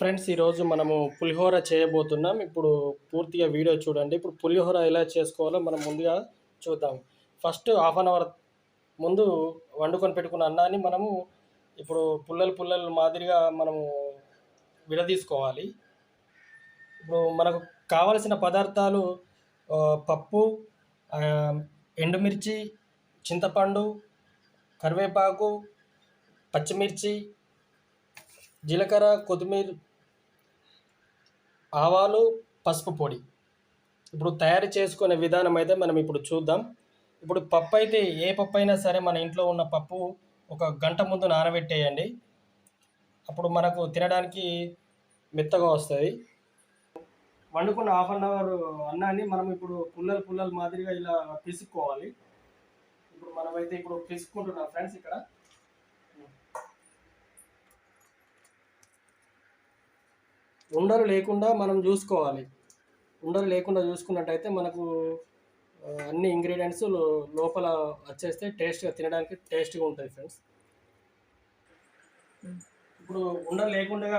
Friends ఈరోజు మనము పులిహోర చేయబోతున్నాం. ఇప్పుడు పూర్తిగా వీడియో చూడండి. ఇప్పుడు పులిహోర ఎలా చేసుకోవాలో మనం ముందుగా చూద్దాం. ఫస్ట్ హాఫ్ అన్ అవర్ ముందు వండుకొని పెట్టుకున్న అన్నాన్ని మనము ఇప్పుడు పుల్లలు పుల్లలు మాదిరిగా మనము విడదీసుకోవాలి. ఇప్పుడు మనకు కావలసిన పదార్థాలు పప్పు ఎండుమిర్చి చింతపండు కరివేపాకు పచ్చిమిర్చి జీలకర్ర కొత్తిమీర ఆవాలు పసుపు పొడి. ఇప్పుడు తయారు చేసుకునే విధానం అయితే మనం ఇప్పుడు చూద్దాం. ఇప్పుడు పప్పు అయితే ఏ పప్పు అయినా సరే మన ఇంట్లో ఉన్న పప్పు ఒక గంట ముందు నానబెట్టేయండి. అప్పుడు మనకు తినడానికి మెత్తగా వస్తుంది. వండుకున్న హాఫ్ అన్ అవర్ అన్నాన్ని మనం ఇప్పుడు పుల్లలు పుల్లలు మాదిరిగా ఇలా పిసుక్కోవాలి. ఇప్పుడు మనమైతే ఇప్పుడు పిసుక్కుంటున్నాం ఫ్రెండ్స్ ఇక్కడ. ఉండలు లేకుండా మనం చూసుకోవాలి. ఉండలు లేకుండా చూసుకున్నట్టయితే మనకు అన్ని ఇంగ్రీడియంట్స్ లోపల వచ్చేస్తే టేస్ట్గా తినడానికి టేస్ట్గా ఉంటుంది ఫ్రెండ్స్ ఇప్పుడు ఉండలు లేకుండా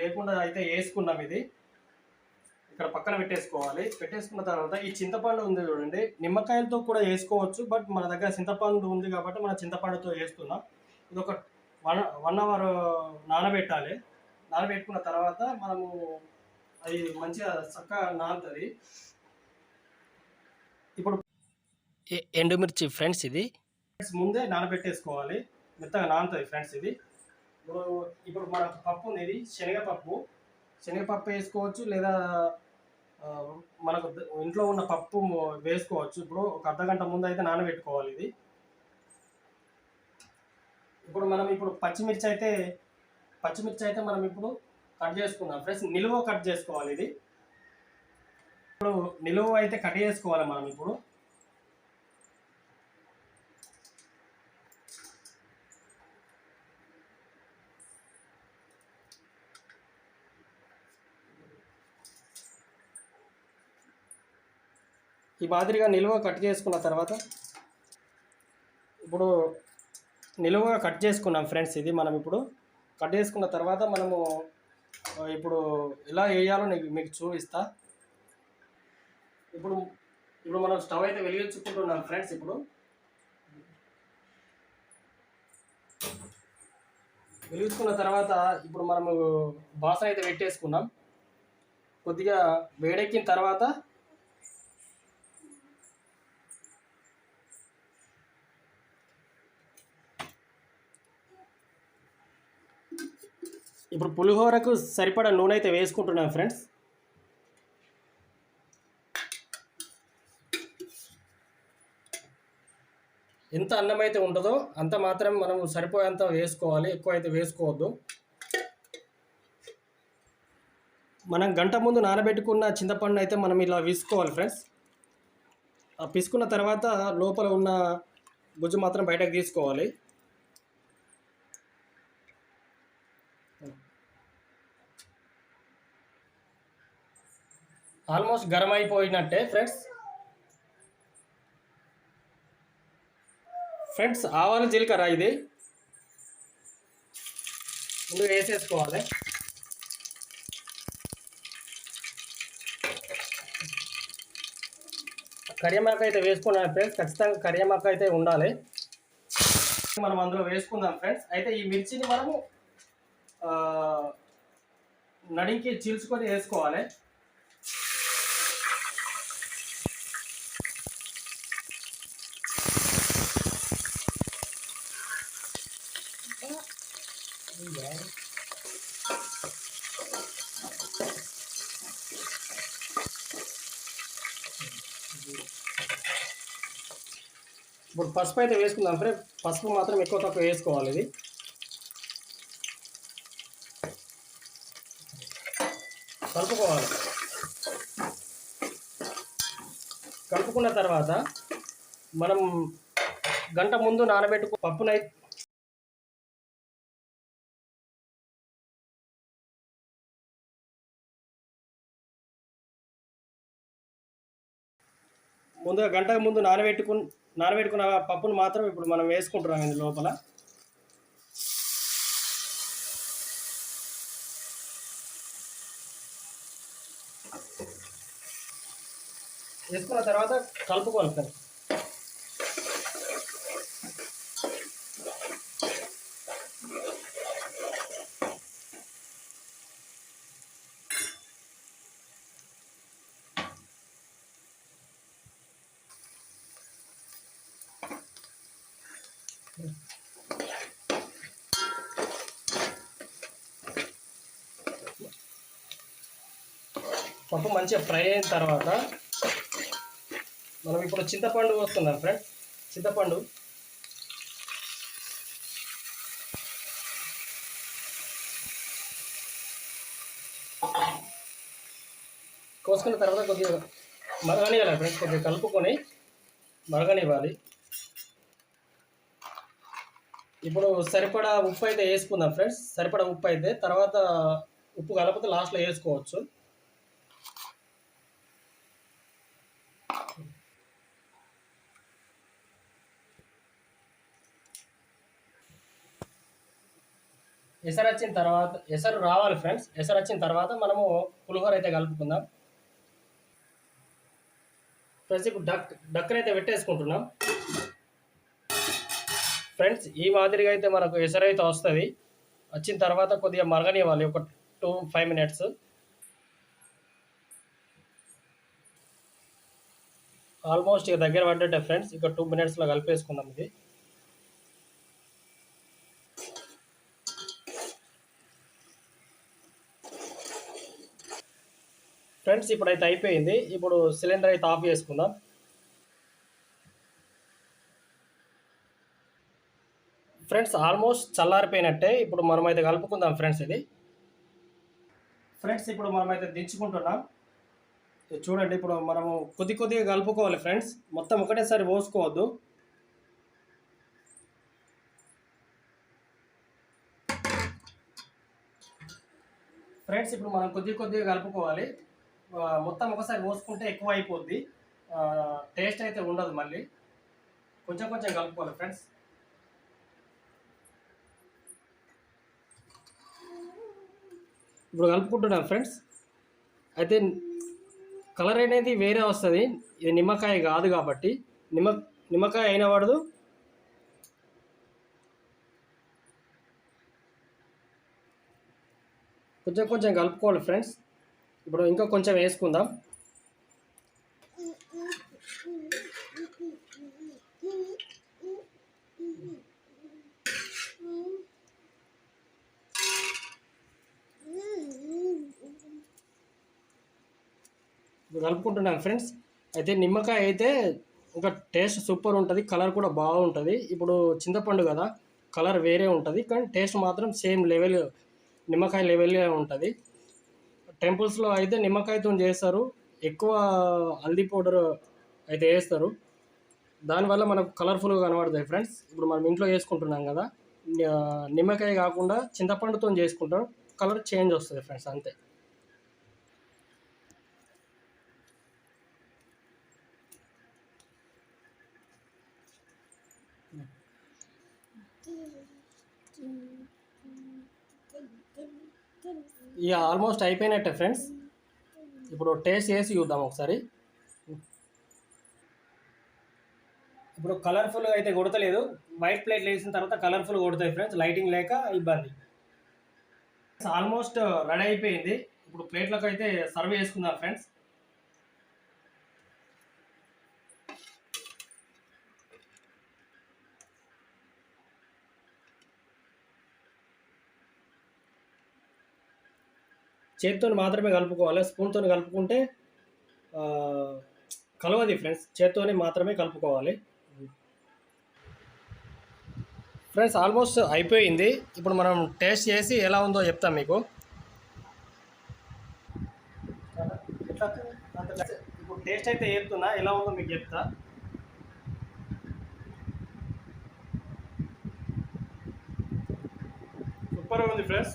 లేకుండా అయితే వేసుకున్నాం ఇది. ఇక్కడ పక్కన పెట్టేసుకోవాలి. పెట్టేసుకున్న తర్వాత ఈ చింతపండు ఉంది చూడండి. నిమ్మకాయలతో కూడా వేసుకోవచ్చు బట్ మన దగ్గర చింతపండు ఉంది కాబట్టి మన చింతపండుతో వేస్తున్నాం. ఇది ఒక వన్ వన్ అవర్ నానబెట్టాలి. నానబెట్టుకున్న తర్వాత మనము అది మంచిగా చక్కగా నానుతుంది. ఇప్పుడు ఎండుమిర్చి ఫ్రెండ్స్ ఇది. ఫ్రెండ్స్ ముందే నానబెట్టేసుకోవాలి. మెత్తగా నానుతుంది ఫ్రెండ్స్ ఇది. ఇప్పుడు ఇప్పుడు మనకు పప్పు ఉంది ఇది శనగపప్పు. శనగపప్పు వేసుకోవచ్చు లేదా మనకు ఇంట్లో ఉన్న పప్పు వేసుకోవచ్చు. ఇప్పుడు ఒక అర్ధ గంట ముందు అయితే నానబెట్టుకోవాలి ఇది. ఇప్పుడు మనం ఇప్పుడు పచ్చిమిర్చి అయితే పచ్చిమిర్చి అయితే మనం ఇప్పుడు కట్ చేసుకుందాం. ఫ్రెండ్స్ నిలువ కట్ చేసుకోవాలి ఇది. ఇప్పుడు నిలువ అయితే కట్ చేసుకోవాలి మనం ఇప్పుడు. ఈ మాదిరిగా నిలువ కట్ చేసుకున్న తర్వాత ఇప్పుడు నిలువగా కట్ చేసుకున్నాం ఫ్రెండ్స్ ఇది మనం ఇప్పుడు. కట్ చేసుకున్న తర్వాత మనము ఇప్పుడు ఎలా వేయాలో నీకు మీకు చూపిస్తా. ఇప్పుడు ఇప్పుడు మనం స్టవ్ అయితే వెలిగించుకుంటున్నాం ఫ్రెండ్స్ ఇప్పుడు. వెలిగించుకున్న తర్వాత ఇప్పుడు మనము బాసన అయితే పెట్టేసుకున్నాం. కొద్దిగా వేడెక్కిన తర్వాత ఇప్పుడు పులిహోరకు సరిపడా నూనె అయితే వేసుకుంటున్నాను ఫ్రెండ్స్. ఎంత అన్నం అయితే ఉంటుందో అంత మాత్రం మనం సరిపోయేంత వేసుకోవాలి ఎక్కువ అయితే వేసుకోవద్దు. మనం గంట ముందు నానబెట్టుకున్న చింతపండు అయితే మనం ఇలా విసుకోవాలి ఫ్రెండ్స్. ఆ పిసుకున్న తర్వాత లోపల ఉన్న గుజ్జు మాత్రం బయటకు తీసుకోవాలి. ఆల్మోస్ట్ గరం అయిపోయినట్టే ఫ్రెండ్స్. ఫ్రెండ్స్ ఆవాలు జీలకర్ర ఇది. ముందు వేసేసుకోవాలి. కరియామాక అయితే వేసుకున్నాను ఫ్రెండ్స్. ఖచ్చితంగా కరియామాక అయితే ఉండాలి. మనం అందులో వేసుకుందాం ఫ్రెండ్స్. అయితే ఈ మిర్చిని మనము నడికి చీల్చుకొని వేసుకోవాలి. ఇప్పుడు పసుపు అయితే వేసుకుందాం ఫ్రెండ్. పసుపు మాత్రం ఎక్కువ తక్కువ వేసుకోవాలి ఇది. కలుపుకోవాలి. కలుపుకున్న తర్వాత మనం గంట ముందు నానబెట్టుకు పప్పునై ముందుగా గంట ముందు నానబెట్టుకు నానబెట్టుకున్న పప్పును మాత్రం ఇప్పుడు మనం వేసుకుంటున్నాం ఇందు లోపల వేసుకున్న తర్వాత కలుపుకోవాలి సార్. పప్పు మంచిగా ఫ్రై అయిన తర్వాత మనం ఇప్పుడు చింతపండు వస్తున్నాం ఫ్రెండ్స్ చింతపండు. కోసుకున్న తర్వాత కొద్దిగా మరగనివ్వాలి ఫ్రెండ్స్ కొద్దిగా కలుపుకొని మరగనివ్వాలి. ఇప్పుడు సరిపడా ఉప్పు అయితే వేసుకుందాం ఫ్రెండ్స్ సరిపడా ఉప్పు అయితే తర్వాత ఉప్పు కలపతే లాస్ట్లో వేసుకోవచ్చు. ఎసరు వచ్చిన తర్వాత ఎసరు రావాలి ఫ్రెండ్స్ ఎసరు వచ్చిన తర్వాత మనము పులిహోర అయితే కలుపుకుందాం. ఫ్రెండ్స్ ఇప్పుడు డక్ డక్కన అయితే పెట్టేసుకుంటున్నాం. ఫ్రెండ్స్ ఈ మాదిరిగా అయితే మనకు ఎసరు అయితే వస్తుంది. వచ్చిన తర్వాత కొద్దిగా మరగనివ్వాలి ఒక టూ ఫైవ్ మినిట్స్ ఆల్మోస్ట్ ఇక దగ్గర పడ్డట్టే ఫ్రెండ్స్ ఇక టూ మినిట్స్లో కలిపేసుకుందాం ఇది. ఫ్రెండ్స్ ఇప్పుడైతే అయిపోయింది. ఇప్పుడు సిలిండర్ అయితే ఆఫ్ చేసుకుందాం. ఫ్రెండ్స్ ఆల్మోస్ట్ చల్లారిపోయినట్టే. ఇప్పుడు మనమైతే కలుపుకుందాం ఫ్రెండ్స్ ఇది. ఫ్రెండ్స్ ఇప్పుడు మనమైతే దించుకుంటున్నాం. చూడండి ఇప్పుడు మనము కొద్ది కొద్దిగా కలుపుకోవాలి ఫ్రెండ్స్. మొత్తం ఒకటేసారి పోసుకోవద్దు. ఫ్రెండ్స్ ఇప్పుడు మనం కొద్ది కొద్దిగా కలుపుకోవాలి. మొత్తం ఒకసారి పోసుకుంటే ఎక్కువ అయిపోద్ది టేస్ట్ అయితే ఉండదు మళ్ళీ. కొంచెం కొంచెం కలుపుకోవాలి ఫ్రెండ్స్. ఇప్పుడు కలుపుకుంటున్నాం ఫ్రెండ్స్. అయితే కలర్ అనేది వేరే వస్తుంది. ఇది నిమ్మకాయ కాదు కాబట్టి. నిమ్మ నిమ్మకాయ అయిన పడదు కొంచెం కొంచెం కలుపుకోవాలి ఫ్రెండ్స్. ఇప్పుడు ఇంకా కొంచెం వేసుకుందాం. కలుపుకుంటున్నాను ఫ్రెండ్స్. అయితే నిమ్మకాయ అయితే ఇంకా టేస్ట్ సూపర్ ఉంటుంది కలర్ కూడా బాగుంటుంది. ఇప్పుడు చింతపండు కదా కలర్ వేరే ఉంటుంది కానీ టేస్ట్ మాత్రం సేమ్ లెవెల్ నిమ్మకాయ లెవెల్గా ఉంటుంది. టెంపుల్స్లో అయితే నిమ్మకాయతో చేస్తారు. ఎక్కువ హల్దీ పౌడర్ అయితే వేస్తారు. దానివల్ల మనకు కలర్ఫుల్గా కనబడతాయి ఫ్రెండ్స్. ఇప్పుడు మనం ఇంట్లో చేసుకుంటున్నాం కదా నిమ్మకాయ కాకుండా చింతపండుతో చేసుకుంటాం. కలర్ చేంజ్ వస్తుంది ఫ్రెండ్స్ అంతే. ఇక ఆల్మోస్ట్ అయిపోయినట్టే ఫ్రెండ్స్. ఇప్పుడు టేస్ట్ చేసి చూద్దాం ఒకసారి. ఇప్పుడు కలర్ఫుల్గా అయితే కొడతలేదు. వైట్ ప్లేట్లు వేసిన తర్వాత కలర్ఫుల్ కొడతాయి ఫ్రెండ్స్. లైటింగ్ లేక ఇబ్బంది. ఆల్మోస్ట్ రెడీ అయిపోయింది. ఇప్పుడు ప్లేట్లకు అయితే సర్వ్ చేసుకుందాం ఫ్రెండ్స్. చేతితో మాత్రమే కలుపుకోవాలి స్పూన్తో కలుపుకుంటే కలవది ఫ్రెండ్స్ చేత్తోనే మాత్రమే కలుపుకోవాలి. ఫ్రెండ్స్ ఆల్మోస్ట్ అయిపోయింది. ఇప్పుడు మనం టేస్ట్ చేసి ఎలా ఉందో చెప్తాం మీకు. ఇప్పుడు టేస్ట్ అయితే చెప్తున్నా ఎలా ఉందో మీకు చెప్తా. సూపర్గా ఉంది ఫ్రెండ్స్.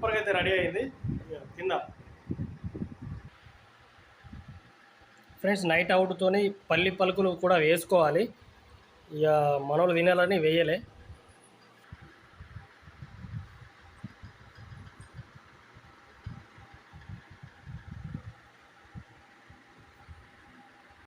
సూపర్గా అయితే రెడీ అయింది. ఇక తిందాం. ఫ్రెండ్స్ నైట్ అవుట్తోని పల్లి పలుకులు కూడా వేసుకోవాలి. ఇక మనోళ్ళు తినాలని వేయలే.